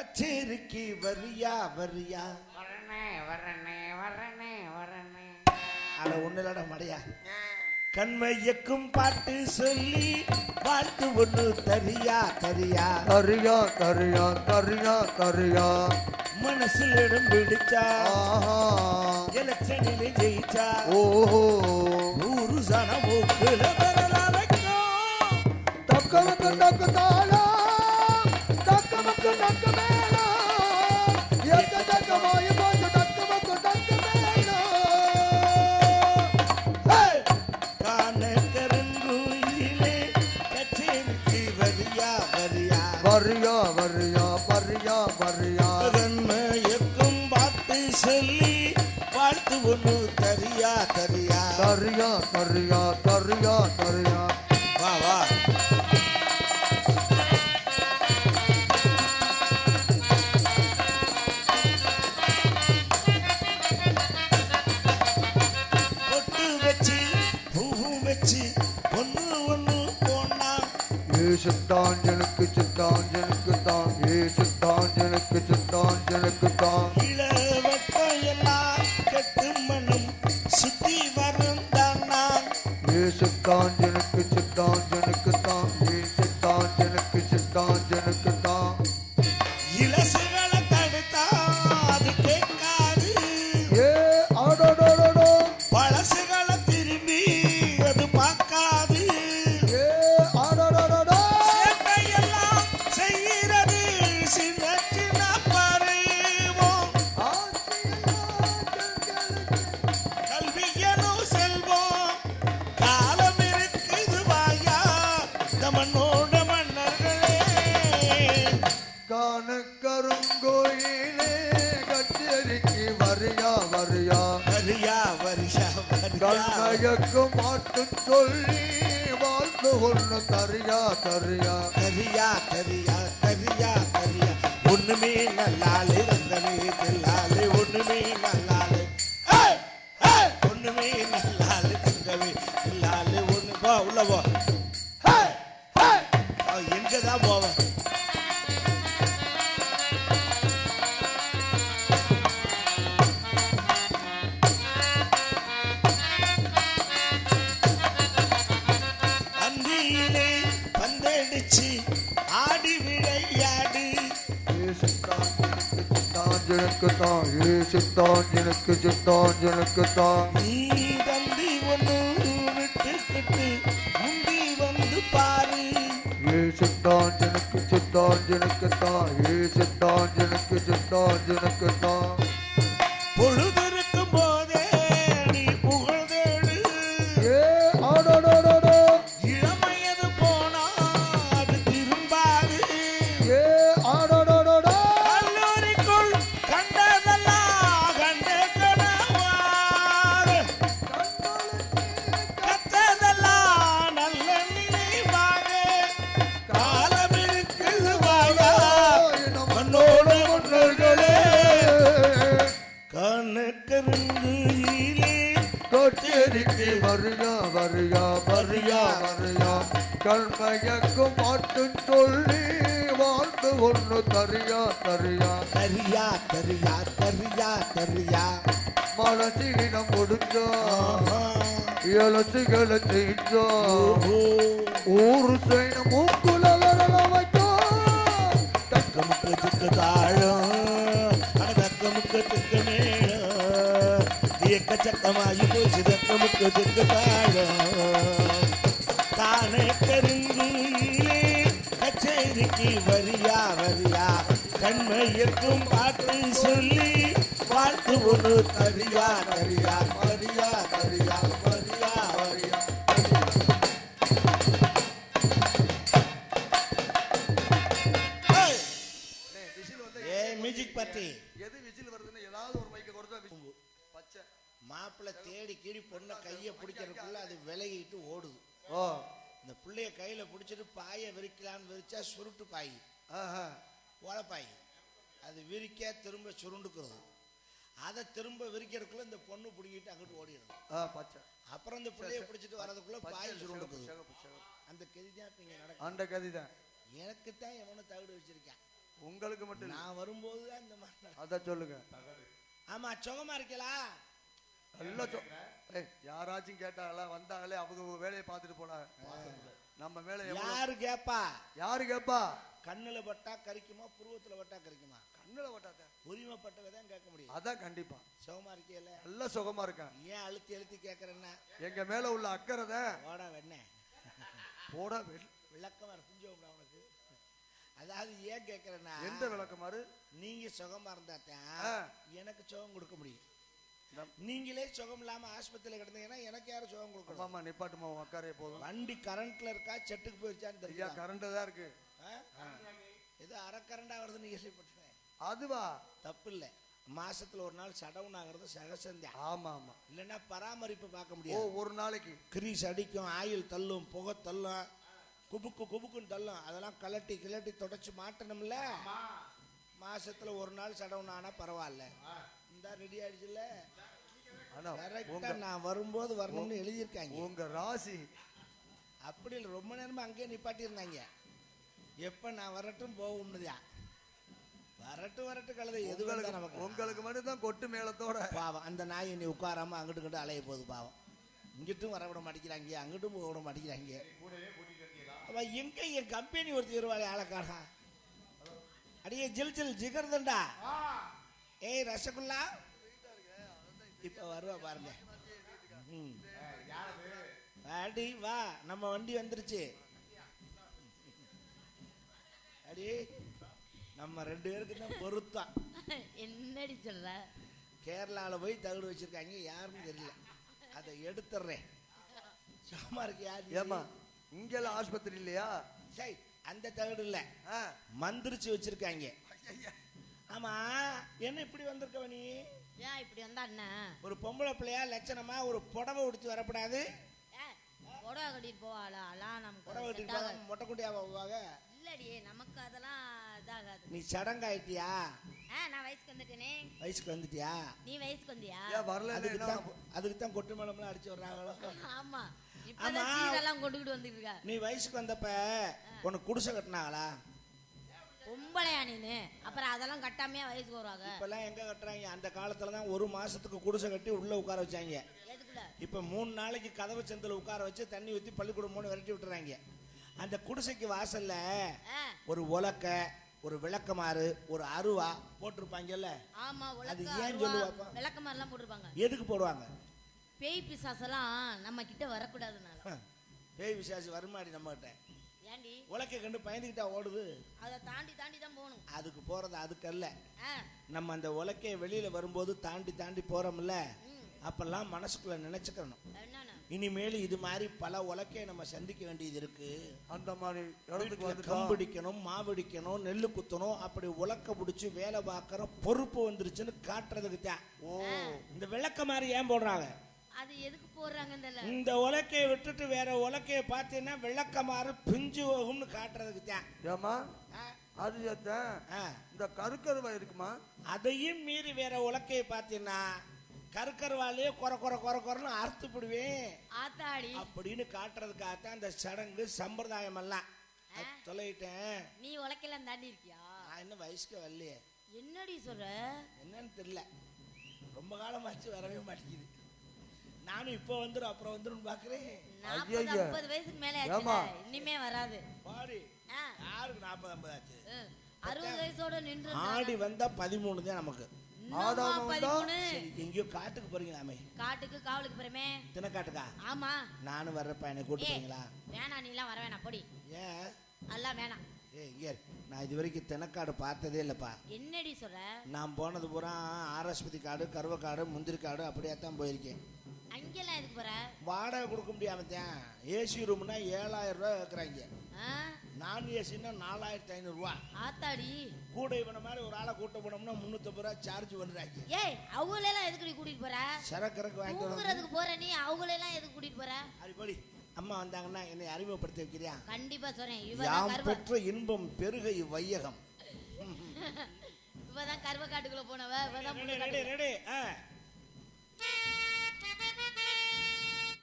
கச்சேரிக்கு வரியா வரியா? வரனே வரனே வரனே வரனே அட ஒண்ணுலட மடையா. கண்மையக்கும் பாட்டு சொல்லி பாட்டு ஒண்ணு தரியா தரியா. கரியா கரியா கரியா கரியா மனசுல இடம் பிடிச்சா எலெக்ஷனில் ஜெயிச்சா. ஓஹோ. ஊரு சனம் மூக்குல தக்கு தாளா தரியா கரியா கரியா கரியா வா வா. சித்தாஞ்சனுக்கு சித்தாஞ்சனுக்கு தான் ஏ சித்தாஞ்சனுக்கு சித்தாஞ்சனுக்கு தான் அழகு மாட்டு சொல்லி வாழ்ந்து கொண்டு தரியா தரியா. தரியா தரியா தரியா தரியா. ஒண்ணுமே நல்லாலே ரந்தமே தெல்லாலே ஒண்ணுமே நல்லாலே. ஒண்ணுமே நல்லாலே தங்கவே இல்லாலே ஒண்ணு போ உள்ள போ எங்கதான் போவேன் சித்தாஞ்சனுக்கு தான் ஏ சித்தாஞ்சனுக்கு சித்தாஞ்சனுக்கு தான் நீ தந்தி ஒண்ணு விட்டுக்கிட்டு முந்தி வந்து பாரு ஏ சித்தாஞ்சனுக்கு சித்தாஞ்சனுக்கு தான் ஏ சித்தாஞ்சனுக்கு சித்தாஞ்சனுக்கு தான் கல்மயக்கும் மாட்டு சொல்லி வாழ்ந்து ஒண்ணு தரியா தரியா. தரியா தரியா தரியா தரியா. முடிஞ்சா இலசுகளை செய்தா. ஓஹோ. ஊரு செய்ய மூக்குல வரல வைக்கா தக்கமுக்கு திக்கு தாழம் தக்கமுக்கு திக்கு மேளம் எக்கச்சக்கமாகி போச்சு தக்கமுக்கு திக்கு தாழம் தானே கருங்குயிலே கச்சேரிக்கு வரியா வரியா. கண்மையக்கும் பாட்டு சொல்லி வாழ்த்து ஒன்று தரியா தரியா வரியா தரியா வரியா வரியா! ஏ மியூசிக் எது விசில் வருதுன்னு ஏதாவது ஒரு மைக்க கொடுத்தா பச்சை. மாப்பிள்ளை தேடி கீடி பொண்ணை கையை பிடிக்கிறதுக்குள்ள அது விலகிட்டு ஓடுது. ஓ. இந்த பிள்ளைய கையில பிடிச்சிட்டு பாயை விரிக்கலான்னு விரிச்சா சுருட்டு பாய். ஆஹா. ஓலப்பாய். அது விரிக்க திரும்ப சுருண்டுக்கிறது. அதை திரும்ப விரிக்கிறதுக்குள்ள இந்த பொண்ணு பிடிக்கிட்டு அங்கிட்டு பச்சை. அப்புறம் இந்த பிள்ளைய பிடிச்சிட்டு வரதுக்குள்ள பச்சை பாய் சுருண்டுக்குது. அந்த கெதி தான் இப்ப இங்க நடக்கும் அந்த கதி தான் எனக்கு தான் எவனும் தவிடு வச்சிருக்கான். உங்களுக்கு மட்டும். நான் வரும்போது தான் இந்த மாதிரி. அத சொல்லுங்க. ஆமா சுகமா இருக்கலா நல்லா சொ யாராச்சும் கேட்டாங்களா வந்தாங்களே அவங்க வேலையை பார்த்துட்டு போனாங்க. நம்ம மேல யாரு கேப்பா? யாரு கேப்பா? கண்ணுல பட்டா கறிக்குமா புருவத்துல பட்டா கறிக்குமா கண்ணுல ஓட்டாத உரிமைப்பட்டவை தான் கேட்க முடியும். அதான் கண்டிப்பா. சுகமா இருக்கல நல்ல சுகமா இருக்கேன். ஏன் அழுத்தி அழுத்தி கேக்குறேன்னா? எங்க மேல உள்ள அக்கறை தான் ஓடா வெண்ணே. போட வெள்- விளக்கமா புரிஞ்சோம்டா உனக்கு. அதாவது ஏன் கேக்குறேன்னா எந்த விளக்கமாறு நீங்க சுகமா இருந்தாத்தான். எனக்கு சுகம் கொடுக்க முடியும். நீங்களே சுகம் இல்லாம ஆஸ்பத்திரியில கிடந்தீங்கன்னா எனக்கு யாரு சுகம் கொடுக்கணும்? ஆமாமா நிப்பாட்டுமா அக்கறையே போதும். வண்டி கரண்ட்ல இருக்கா? செட்டுக்கு போயிருச்சான்னு ஐயா தெரியா கரண்ட் தான் இருக்கு. ஏதோ அரை கரண்டா வருதுன்னு கேள்விப்பட்டேன் அதுவா? தப்பு இல்ல மாசத்துல ஒரு நாள் சடவுன் ஆகிறது சகசந்தியா? ஆமா ஆமா இல்லைன்னா பராமரிப்பு பார்க்க ஓ முடியாது. ஒரு நாளைக்கு. கிரீஸ் அடிக்கும் ஆயில் தள்ளும் புகை தள்ளும் குபுக்கு குபுக்குன்னு தள்ளும். அதெல்லாம் கலட்டி கிளட்டி தொடச்சு மாட்டணும்ல? மாசத்துல ஒரு நாள் சடவுன் ஆனா பரவாயில்ல. இந்த ரெடி ஆயிடுச்சுல்ல? ஆனா உங்க நான் வரும்போது வரணும்னு எழுதியிருக்காங்க. உங்க ராசி அப்படி இல்லை ரொம்ப நேரமா அங்கேயே நிப்பாட்டி இருந்தாங்க எப்ப நான் வரட்டும் போகும்னுதா. வரட்டும் வரட்டும் கழுதை எது உங்களுக்கு வந்தா நமக்கு. உங்களுக்கு மட்டும் தான் கொட்டு மேளத்தோட. பாவம் அந்த நாய் நீ உட்காராம அங்கிட்டு இங்கிட்டு அலைய போகுது பாவம். இங்கிட்டும் வர விட மாட்டேங்கிறாங்க அங்கிட்டும் போக விட மாட்டேங்கிறாங்க. அவ எங்க என் கம்பெனி ஒருத்தி வருவாளே ஆளக்காடா அடியே ஜில் ஜில் ஜிகர்தண்டா? ஏய் ரசகுல்லா. இப்ப வருவா பாருங்க. ம். அடி வா. நம்ம வண்டி வந்துருச்சு. அடி நம்ம ரெண்டு பேருக்கு தான் பொருத்தம். என்னடி சொல்ற? கேரளால போய் தகடு வச்சிருக்காங்க. யாருன்னு தெரியல. அதை எடுத்துடுறேன் சும்மா இருக்கு யாரு ஏமா இங்கெல்லாம் ஆஸ்பத்திரி இல்லையா? சை அந்த தகடு இல்ல. மந்திரிச்சு வச்சிருக்காங்க. ஆமா என்ன இப்படி வந்திருக்கவ நீ? ஏன் இப்படி வந்தா என்ன? ஒரு பொம்பளை பிள்ளையா லட்சணமா ஒரு புடவை உடுத்து வரக்கூடாது. ஏய், புடவை கட்டிட்டு போவாளா? அலாம் நமக்கு புடவை கட்டிட்டு ஆகாது. மொட்டை குட்டியா போவாங்க இல்லடி நமக்கு அதெல்லாம் இதாகாது. நீ சடங்காயிட்டியா? ஆ நான் வயசுக்கு வந்துட்டேனே. வயசுக்கு வந்துட்டியா? நீ வயசுக்கு வந்தியா? வரல அதுக்கு என்ன? தான் அதுக்கு தான் கொட்டு மேளம்லாம் அடிச்சு வர்றாங்களோ ஆமா. இப்பதான். சீரெல்லாம் கொண்டுகிட்டு வந்துட்டு இருக்கா நீ வயசுக்கு வந்தப்ப உனக்கு குடிசை கட்டினாங்களா? பொம்பளையா நீனு? அப்புறம் அதெல்லாம் கட்டாமையா வயசுக்கு வருவாங்க. இப்பெல்லாம் எங்க கட்டுறாங்க? அந்த காலத்துல தான் ஒரு மாசத்துக்கு குடிசை கட்டி உள்ள உட்கார வச்சாங்க. இப்ப மூணு நாளைக்கு கதவு செந்தில் உட்கார வச்சு தண்ணி ஊத்தி பள்ளிக்கூடம் மூணு விரட்டி விட்டுறாங்க. அந்த குடிசைக்கு வாசல்ல ஒரு உலக்க ஒரு விளக்கமாறு ஒரு அருவா போட்டிருப்பாங்கல்ல? ஆமா அது ஏன் சொல்லுவாப்பா? விளக்க மாதிரிலாம் போட்டிருப்பாங்க. எதுக்கு போடுவாங்க? பேய் பிசாசெல்லாம் நம்ம கிட்ட வரக்கூடாதுனால பேய் விசாசி வருமாடி நம்ம கிட்ட ஏண்டி உலக்க கண்டு பயந்துக்கிட்டா ஓடுது. அதை தாண்டி தாண்டி தான் போகணும். அதுக்கு போறது அதுக்கல்ல. நம்ம அந்த உலக்கைய வெளியில வரும்போது தாண்டி தாண்டி போறோம்ல அப்பெல்லாம் மனசுக்குள்ள நினைச்சுக்கணும். இனிமேல் இது மாதிரி பல உலக்கையை நம்ம சந்திக்க வேண்டியது இருக்கு. அந்த மாதிரி கம்பிடிக்கணும் மாவடிக்கணும் நெல்லு குத்தணும் அப்படி உலக்க பிடிச்சி வேலை பார்க்கற பொறுப்பு வந்துருச்சுன்னு காட்டுறதுக்கு தான். ஓ இந்த விளக்க மாதிரி ஏன் போடுறாங்க? அது எதுக்கு போடுறாங்கன்னு தெரியல இந்த உலக்கையை விட்டுட்டு வேற உலக்கையை பார்த்தீங்கன்னா விளக்கமாறு பிஞ்சு போகும்னு காட்டுறதுக்கு தான். ஏமா ஆ, அது. இந்த கருக்கருவா இருக்குமா? அதையும் மீறி வேற உலக்கையை பார்த்தீங்கன்னா கருக்கருவாலேயே குறை குறை குறை குறைன்னு அறுத்து போடுவேன். ஆத்தாடி. அப்படின்னு காட்டுறதுக்காகத்தான் அந்த சடங்கு சம்பிரதாயம் எல்லாம் சொல்லிட்டேன் நீ உலக்கையெல்லாம் தாண்டி இருக்கியா? நான் இன்னும் வயசுக்கு வரலையே. என்னடி சொல்ற? என்னன்னு தெரியல. ரொம்ப காலமாச்சு வரவே மாட்டேங்குது. நானும் இப்போ வந்துடும் அப்புறம் வந்துடும் பாக்குறேன். நாற்பது வயசுக்கு மேல இனிமே வராது. பாடி ஆ, யாருக்கு நாற்பது ஐம்பது ஆச்சு. அறுபது வயசோட நின்று ஆடி வந்தா பதிமூணு தான் நமக்கு. எங்கேயோ காட்டுக்கு போறீங்களாமே. காட்டுக்கு காவலுக்கு போறமே. தினக்காட்டுக்கா? ஆமா. நானும் வர்றப்ப என்னை கூட்டு ஏய், போறீங்களா? வேணாம் நீ எல்லாம் வர வேணாம் பொடி. ஏன்? அதெல்லாம் வேணாம். ஏ இங்கே நான் இது வரைக்கும் தினக்காடு பார்த்ததே இல்லைப்பா. என்னடி சொல்ற? நான் போனது பூரா ஆரஸ்பதி காடு கருவக்காடு முந்திரி காடு அப்படியே தான் போயிருக்கேன். அங்கெல்லாம் எதுக்கு போற? வாடகை கொடுக்க முடியாம தான். ஏசி ரூம்னா ஏழாயிரம் ரூபாய் கேட்குறாங்க நான் ஏசின்னா நாலாயிரத்தி ஐநூறுரூவா ஆத்தாடி. கூட இவன மாதிரி ஒரு ஆளை கூட்ட போனோம்னா முந்நூற்றம்பது ரூபா சார்ஜ் பண்ணுறாங்க ஏய் அவங்களெல்லாம் எதுக்கு நீ கூட்டிட்டு போற? சரக்கு வாங்கிட்டு வர தூங்குறதுக்கு போற நீ அவங்களெல்லாம் எதுக்கு கூட்டிட்டு போற? அடிப்படி அம்மா வந்தாங்கன்னா என்னை அறிமுகப்படுத்தி வைக்கிறியா? கண்டிப்பா சொல்றேன் யாம் பெற்ற இன்பம் பெருகை வையகம் இவதான் கருவக்காட்டுக்குள்ள போனவ. இவதான்